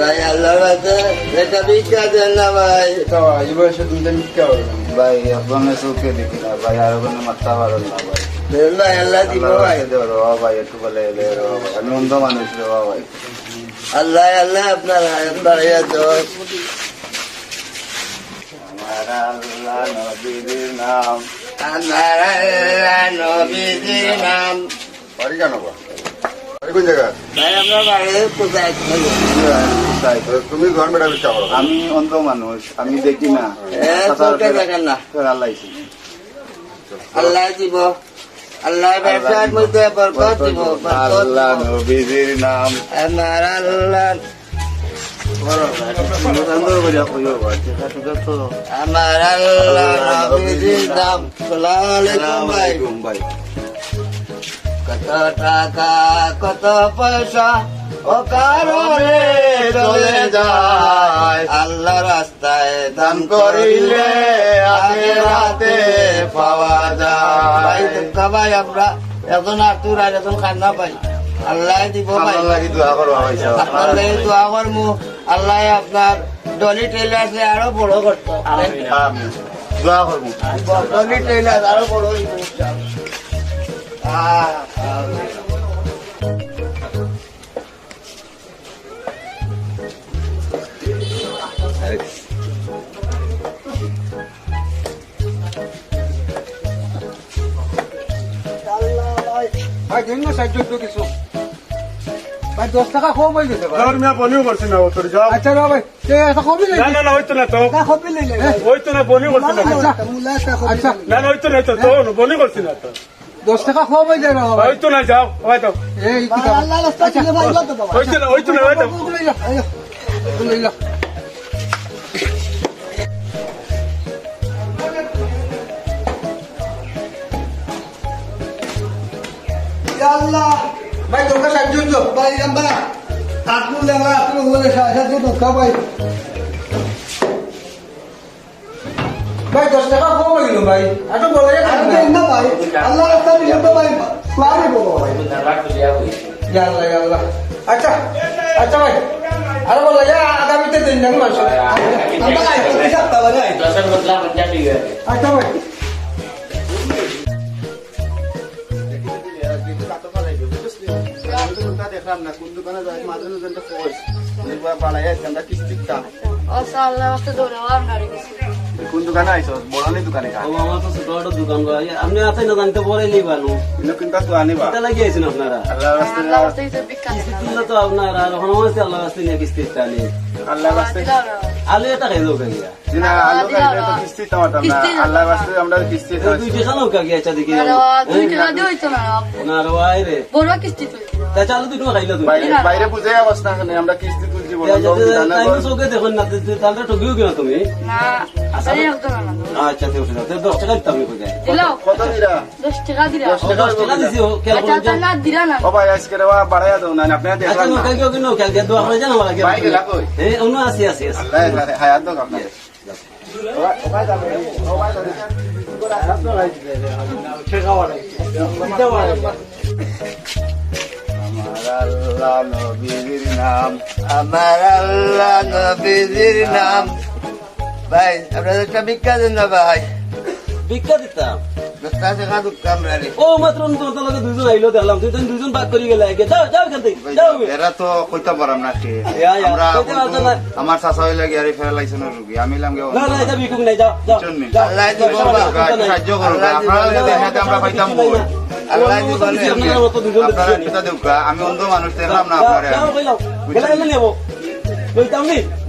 ভাই আল্লাহর কাছে একটা ভিক্ষা দেন না ভাই। এই বয়সে দুইটা মিথ্যা হবে। ভাই আপনার চোখে দেখি না ভাই আর ওখানে মারতে পারেন না ভাই। ভাই আল্লাহ দিব ভাই। বাবা ভাই একটু বলে রে আমি অন্ধ মানুষ রে ভাই। আল্লাহ আল্লাহ আপনার হায়াত বাড়াইয়া দোষ আমার আল্লাহ নবীর নাম। আমার আল্লাহ নাম। কেন কোন জায়গা। তুমি ঘর মেটা করো আমি অন্ধ মানুষ আমি দেখি না। দেখেন না। আল্লাহ আল্লাহ দিব। আল্লাহ ব্যবসার মধ্যে বরকত দিব আল্লাহ দিব। নাম। আমার আল্লাহ। আমার আল্লাহ নবীজির নাম। সালাম আলাইকুম ভাই। কত টাকা কত পয়সা ও কারণে চলে যায়। আল্লাহ রাস্তায় দান করিলে আখেরাতে পাওয়া যায়। ভাই আমরা এখন আতুর আর এখন খান্না পাই। আল্লাহ দিব ভাই। লাগি দোয়া করো ভাই সাহেব। আপনার লাগে দোয়া করমু। আল্লাহ আপনার ডলি টেলার্সে আরও বড় করতো। দোয়া করব ডলি টেলার্স আরও বড় হইব ইনশাআল্লাহ। আহ, আহ। ভাই দিন না সাহায্য তো কিছু ভাই দশ টাকা কম হয়ে গেছে ভাই যাও মিয়া বনিও করছি না তোর যাও আচ্ছা না ভাই তে এটা কমই না নাই না না হইতো না তো কমই নাই হইতো না বনি করছি না তো। আচ্ছা আচ্ছা না না হইতো না তো তো বনি করছি না তো দশ টাকা হয়ে যায় না ভাই হইতো না যাও হয়তো এই কি আল্লাহ রাস্তা দিলে ভাই বাদ দাও হইতো না হইতো না হইতো আল্লাহ। ভাই তো। ভাই আমরা বলে সাহায্য তো দশ টাকা কম হয়ে গেল ভাই। এত বলে না ভাই আল্লাহ রাস্তা দিলে তো ভাই পারে বলো ভাই আল্লাহ আল্লাহ আচ্ছা আচ্ছা ভাই আরে বলো যা আগামীতে দিন জানি মাস আমরা আইতে হিসাব তা ভাই আচ্ছা ভাই দেখলাম না কোন দোকানে যাই মাঝে মাঝে আমরা কিস্তিটা কোন দোকানে আইছো বড়ালি দোকানে কা আমার তো ছোট দোকান ভাই। আপনি আছেন না জানতে পরে নিবানো কিন্তু কিন্তু তো আনিবা এটা লাগিয়ে আছেন আপনারা? আল্লাহ রাস্তায় কিস্তি তুললে তো আপনারা এখন হয়েছে আল্লাহ রাস্তায় নিয়ে কিস্তি টানি আল্লাহ রাস্তায় আলু এটা খাই দেবো কাকিয়া। দিনা আলো খাইলে তো কিস্তি না। আল্লাহ আমরা কিস্তি দুই টাকা নাও কাকি আচ্ছা দেখি না রে ভাই রে। তা চালু দুটো খাইলে তুমি। বাইরে বুঝে অবস্থা নেই আমরা কিস্তি তুলছি বলো টাইম চোখে দেখুন না তাহলে ঠকিও কিনা তুমি? আচ্ছা ঠিক আছে দশ টাকা দিতাম আমি কোথায় কত দিরা দশ টাকা দিছি ও খেয়াল করুন ও ভাই আজকে রে বাড়াইয়া দাও না আপনি আচ্ছা দেখলাম নো। না কাকি কিনো খেয়াল দিয়ে দোয়া করে জানো লাগে ভাই গেলা কই। এ অন্য আছে আছে আছে। আল্লাহ হায়াত দাও আপনাকে আমার আল্লাহ নবীর নাম আমার আল্লাহ নবীজির নাম। ভাই একটা ভিক্ষা দেন না ভাই? ভিক্ষা দিতাম। আমরা রে ও মাত্র তোমার আইলো দেখলাম তুই তখন দুইজন করি গেলে যাও যাও এখান থেকে এরা তো কইতে পারাম না কে আমরা কইতে পারতো কিন্তু- না। আমার চাচা হইলে গিয়ে ফেরা লাইছে না রুগী আমি লাম না না নাই যাও যাও। আল্লাহ দিব। সাহায্য আপনারা আমরা পাইতাম আল্লাহ আপনার। আমি অন্ধ মানুষ দেখলাম না?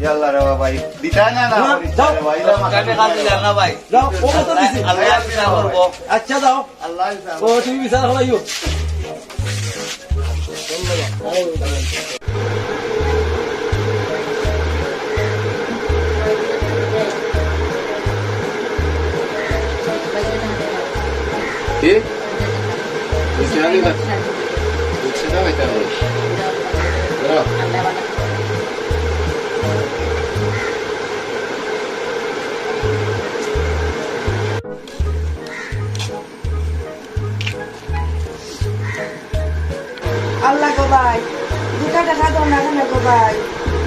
ইয়াল্লা রে ভাই। দিতা না না না আচ্ছা যাও। আল্লাহ ও তুমি বিচার হলাইও কি? বুঝছি আমি না বুঝছি না এটা আল্লাহ গো ভাই, দুটা টাকা দাও না কেন গো ভাই?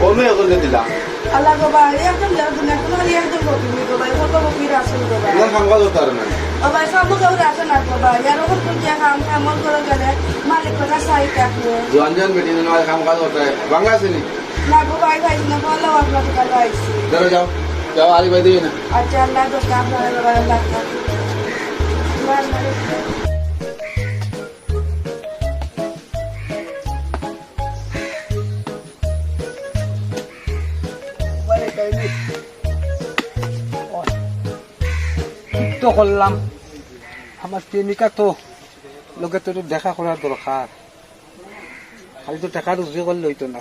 কমে দিলাম। আল্লাহ গো ভাই একদম একদম খালি একদম গভীর গো ভাই কত গভীর আসেন গো ভাই। তোমার সাংবাদ হতে পারে না ও ভাই সব কেউ আসে না গো ভাই আর ওখান থেকে কাম কামল করে গেলে মালিক কথা সাই কাটবে জোয়ান জোয়ান বেটি নয় কাম কাজ হতে বাংলা আছে না? গো ভাই ভাই না বলো আপনার টাকা পাইছি ধরো যাও যাও। আলি ভাই দিই না। আচ্ছা আল্লাহ তো কাম করে আল্লাহ কাম করলাম। আমার প্রেমিকা তো লোকে তো দেখা করার দরকার খালি তো টাকা রুজি করলে হইতো না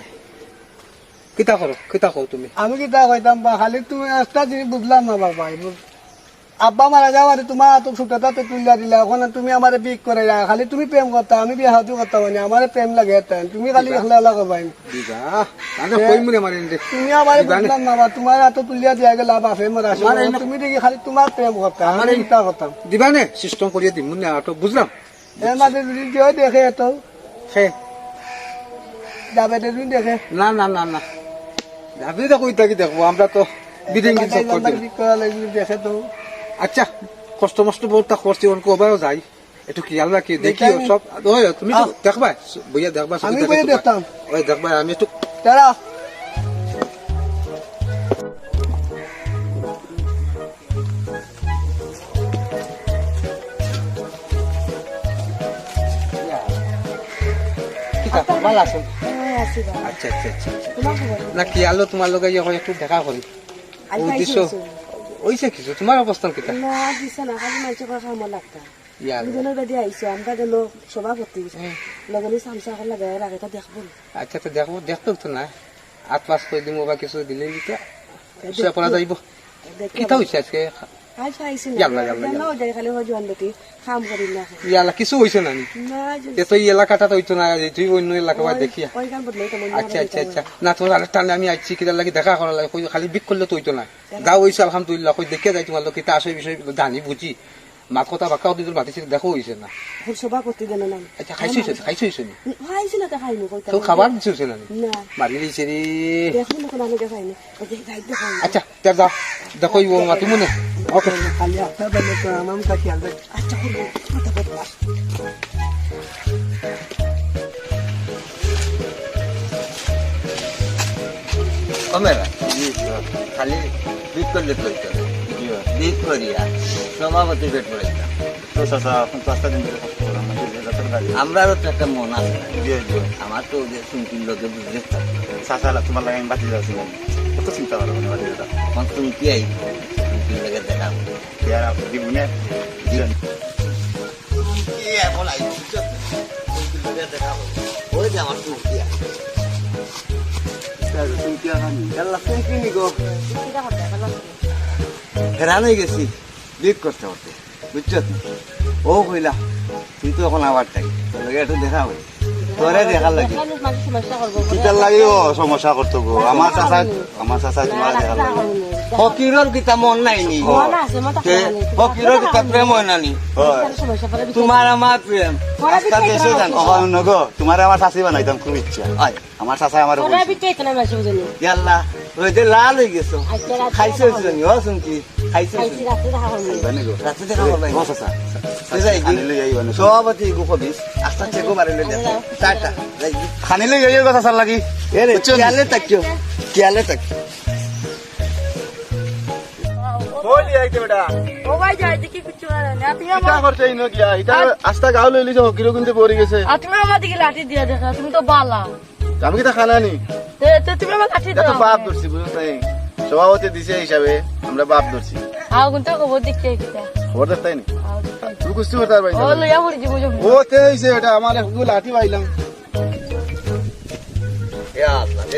কিতা করো কিতা কো তুমি? আমি কিতা কইতাম বা, খালি তুমি একটা জিনিস বুঝলাম না বাবা আব্বা মারা যাওয়ার তোমার তো ছোটটা তো তুলিয়া দিলা। এখন তুমি আমার বিক করে যা খালি তুমি প্রেম করতা আমি বিয়ে হাতু করতাম মানে। আমার প্রেম লাগে তুমি খালি একলা একলা করবাই কই তুমি আমার বুঝলাম না। বা তোমার হাতে তুলিয়া দিয়া গেলা বাপে মরা তুমি দেখি খালি তোমার প্রেম করতা আমার ইটা করতাম। দিবা নে? সিস্টেম করিয়ে দিম। না আটো বুঝলাম? এর মাঝে যদি কেউ দেখে তো। সে যাবে তুমি দেখে। না না না না। আপনি তো কইতা কি দেখব? আমরা তো বিদিন কি সব করে। দিলাম। বিক করা লাগবে দেখে তো। আচ্ছা কষ্ট মষ্ট বহুত তা করছি অনেক ওভারও যাই। একটু কি আল্লাহ কি দেখি সব ওই তুমি তো দেখবা বইয়া দেখবা আমি বইয়া দেখতাম। ওই দেখবা আমি একটু তারা কি আছো? হ্যাঁ আচ্ছা আচ্ছা আচ্ছা আচ্ছা। না কি আলো ইয়ে একটু দেখা করি। দিছো ওইছে কিছু তোমার অবস্থান কি না দিছে না খালি মানুষের কথা আমার লাগতা। ইয়া দুজনের বেদি আইছে আমরা গেল সভাপতি। লগনি চামচা করে লাগে আগে তো দেখব। আচ্ছা তো দেখব দেখতো তো না। আট পাঁচ করে দিব বা কিছু দিলে দিতে পড়া যাইব। কিতা হয়েছে আজকে? না। না ইয়ালা কিছু হয়েছে না নি? না এ তো এই এলাকাটা হইতো না তুই অন্য এলাকা দেখিয়া। আচ্ছা আচ্ছা আচ্ছা। না তোর টানে আমি আইছি কিতার লাগি দেখা লাগে খালি বিক করলে তো হইতো না। গাও হইছে আলহামদুলিল্লাহ কই দেখে যাই তোমার লোক আসে বিষয় জানি বুঝি। মাত কথা বাক্কা মাতিছে দেখো হইছে না। দেন না। আচ্ছা খাইছো হইছে খাইছো হইছে নি? খাইছি না খাইনি তো খাবার দিছে হইছে না মারি রে। না কোনো দেখো আচ্ছা তার যাও। দেখো মনে ওকে খালি একটা বেলে তো আমার কাছে আনবে আচ্ছা করব কমেরা খালি বিক করলে তো হইতো না। বিক করিয়া সভাপতি পেট পড়াইতাম তো চাচা এখন পাঁচটা দিন ধরে কষ্ট করলাম আমরারও তো একটা লোকে বুঝতে চিন্তা করো বাতি যেটা এখন তুমি কি আই শুনকির লোকে দেখা ইয়ার আপনি দিব না কি এখন আই শুনকির দেখা ওই যে আমার শুনকি তুমি কি আনি আল্লাহ শুনকি নি গো হেরান হয়ে গেছি বিক করতে করতে বুঝছ কইলা তুই তো এখন আবার তাই তোর লগে দেখা হবে তোরে দেখার লাগে কিতার লাগে সমস্যা করতো গো আমার চাচা আমার চাচা তোমার দেখার লাগে ফকিরর কিতা মন নাই নি ফকিরর কিতা প্রেম হয় না নি হয় তোমার আমার প্রেম আজকাল দেশে জান অহন নগো তোমার আমার চাষি বানাইতাম খুব ইচ্ছা আয় আমার চাচা আমার ইয়াল্লা ওই যে লাল হয়ে গেছো খাইছো হয়েছিল নি ও শুনকি খাইছো রাতে দেখা হবে না সভাপতি গুফবিস আস্তা চেকো মারিলে দেখো টাটা যাই খানি কথা চাচার লাগি এরে কিয়ালে তাকিও কিয়ালে তাকিও বলি আইতে বেটা। ও যাই দেখি কিছু না। তুমি কিতা করছে ইনো কিয়া এটা আস্তা গাও লই লিছো হকিরো কিন্তু পড়ে গেছে। আর তুমি আমার দিকে লাঠি দিয়ে দেখা তুমি তো বালা। আমি কিতা খানানি তো তুমি আমার লাঠি এটা বাপ ধরছি বুঝছ নাই? সভাপতি দিছে হিসাবে আমরা বাপ ধরছি। আও কিন্তু খবর দেখতে কিটা খবর দেখতাই নি? তুই কুস্তি করতে পারবাই ও লইয়া পড়ি দিব ও তে হইছে এটা আমার লাঠি পাইলাম।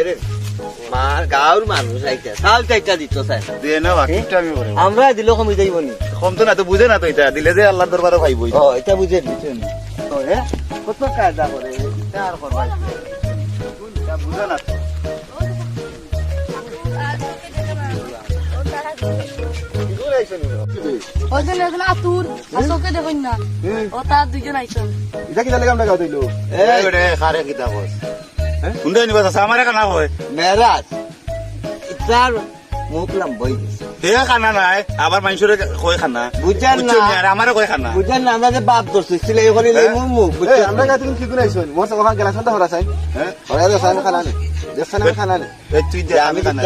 এরে মার গাঁর মানুষ আইতা চাইটা দিত স্যার দিয়ে না বাকিটা আমি করে আমরা দিলেও কমি যাইব নি? কম তো না তো বুঝে না তো এটা দিলে যে আল্লাহর দরবারে পাইবই ও এটা বুঝে দিচ্ছেন কত কায়দা করে আর করবাই বুঝে না তো। আতুর দেখুন না। ও তার দুজন আইসন এটা কিতা লাগে আমরা গাও দিলো। এই। বেটা খারে কিতা কস কোনটা নিবা চাচা আমারে কানা হয়। মেরাজ তার মুখ লম্বই গেছে খানা নাই আবার মানুষের কয় খানা বুঝান না? আর আমারে কয় খানা বুঝান না আমরা যে বাপ ধরছি সিলাই করে লই মুখ মুখ বুঝছেন আমরা কাছে কি আইছো মোর সঙ্গে গেলা সন্ধ্যা হরা চাই। হ্যাঁ হরা দে সাইন খানা নে দেখছ না খানা নে এই তুই দে আমি আমি তো খানা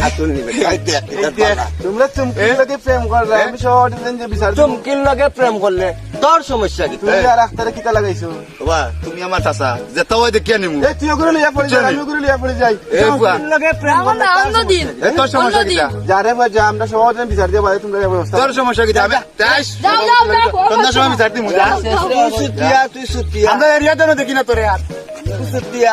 হাতুল নিবে তাই দেখ এটা পালা। তোমরা চুমকি লাগে প্রেম করলে আমি সব যে বিচার চুমকির লগে প্রেম করলে তোর সমস্যা কি তুমি আর আখতারে কিতা লাগাইছো বাবা তুমি আমার চাচা যেটা দেখিয়া নিমু এই তুই ওগুলো লিয়া পড়ে যাই আমি ওগুলো লিয়া পড়ে যাই চুমকির লগে প্রেম করলে তোর অন্যদিন তোর সমস্যা কিটা যারে বা যা আমরা সব দিন বিচার দিয়ে বাইরে তোমরা ব্যবস্থা তোর সমস্যা কিটা আমি তাই সন্ধ্যার সময় বিচার দিমু যা তুই সুতিয়া তুই সুতিয়া আমরা এরিয়াতে না দেখি না তোরে আর তুই সুতিয়া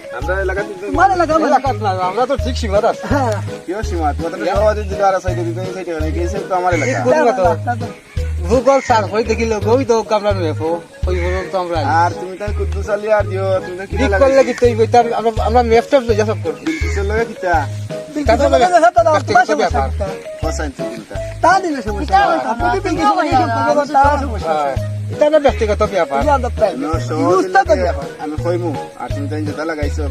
আমরা এলাকা তোমার এলাকা এলাকাত না আমরা তো ঠিক সীমাত আছে কিয় সীমা তোমাদের সভাপতি যদি আর সাইডে দিতে সাইডে মানে কি তো আমার এলাকা ভূগোল স্যার হয়ে দেখিল গই তো কামরা মেফো ওই বলুন তো আমরা আর তুমি তাই কুদ্দুস আলী আর দিও তুমি তো কিতা ঠিক করলে কি তুই তার আমরা আমরা মেফটা বুঝা সব করব বিলকিসের লগে কিতা তারপর ব্যক্তিগত ব্যাপার ফসাইন তো তা দিলে সমস্যা আপনি তো বিলকিস সমস্যা এটা না ব্যক্তিগত ব্যাপার আমি কইমু আর তুমি যেটা লাগাইছো